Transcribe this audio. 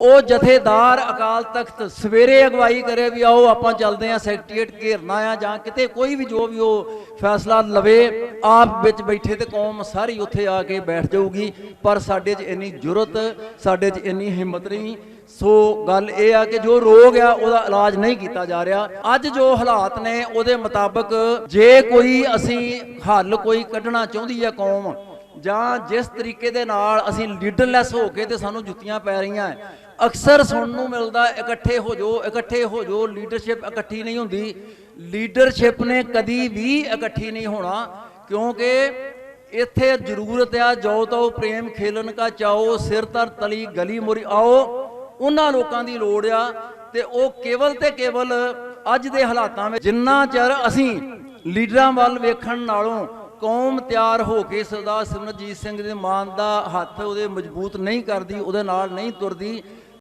ਉਹ ਜਥੇਦਾਰ ਅਕਾਲ ਤਖਤ ਸਵੇਰੇ ਅਗਵਾਈ ਕਰੇ ਵੀ ਆਓ, ਆਪਾਂ ਚੱਲਦੇ ਆਂ ਸੈਕਟਰੀਏਟ ਘੇਰਨਾ ਆ ਜਾਂ ਕਿਤੇ ਕੋਈ ਵੀ ਜੋ ਵੀ ਉਹ ਫੈਸਲਾ ਲਵੇ, ਆਪ ਵਿੱਚ ਬੈਠੇ ਤੇ ਕੌਮ ਸਾਰੀ ਉੱਥੇ ਆ ਕੇ ਬੈਠ ਜਾਊਗੀ। ਪਰ ਸਾਡੇ 'ਚ ਇੰਨੀ ਜੁਰਤ, ਸਾਡੇ 'ਚ ਇੰਨੀ ਹਿੰਮਤ ਨਹੀਂ। ਸੋ ਗੱਲ ਇਹ ਆ ਕਿ ਜੋ ਰੋਗ ਆ, ਉਹਦਾ ਇਲਾਜ ਨਹੀਂ ਕੀਤਾ ਜਾ ਰਿਹਾ। ਅੱਜ ਜੋ ਹਾਲਾਤ ਨੇ, ਉਹਦੇ ਮੁਤਾਬਕ ਜੇ ਕੋਈ ਅਸੀਂ ਹੱਲ ਕੋਈ ਕੱਢਣਾ ਚਾਹੁੰਦੀ ਆ ਕੌਮ, ਜਾਂ ਜਿਸ ਤਰੀਕੇ ਦੇ ਨਾਲ ਅਸੀਂ ਲੀਡਰਲੈਸ ਹੋ ਕੇ ਤੇ ਸਾਨੂੰ ਜੁੱਤੀਆਂ ਪੈ ਰਹੀਆਂ ਅਕਸਰ ਸੁਣਨ ਨੂੰ ਮਿਲਦਾ, ਇਕੱਠੇ ਹੋ ਜਾਓ, ਇਕੱਠੇ ਹੋ ਜਾਓ ਲੀਡਰਸ਼ਿਪ ਇਕੱਠੀ ਨਹੀਂ ਹੁੰਦੀ। ਲੀਡਰਸ਼ਿਪ ਨੇ ਕਦੀ ਵੀ ਇਕੱਠੀ ਨਹੀਂ ਹੋਣਾ, ਕਿਉਂਕਿ ਇੱਥੇ ਜ਼ਰੂਰਤ ਆ ਜੋ ਤੋ ਪ੍ਰੇਮ ਖੇਲਣ ਕਾ ਚਾਓ, ਸਿਰ ਤਰ ਤਲੀ, ਗਲੀ ਮੋਰੀ ਆਓ, ਉਹਨਾਂ ਲੋਕਾਂ ਦੀ ਲੋੜ ਆ, ਤੇ ਉਹ ਕੇਵਲ ਤੇ ਕੇਵਲ ਅੱਜ ਦੇ ਹਾਲਾਤਾਂ ਵਿੱਚ ਜਿੰਨਾ ਚਿਰ ਅਸੀਂ ਲੀਡਰਾਂ ਵੱਲ ਵੇਖਣ ਨਾਲੋਂ ਕੌਮ ਤਿਆਰ ਹੋ ਕੇ ਸਰਦਾਰ ਸਿਮਰਜੀਤ ਸਿੰਘ ਦੇ ਮਾਨ ਦਾ ਹੱਥ ਉਹਦੇ ਮਜ਼ਬੂਤ ਨਹੀਂ ਕਰਦੀ, ਉਹਦੇ ਨਾਲ ਨਹੀਂ ਤੁਰਦੀ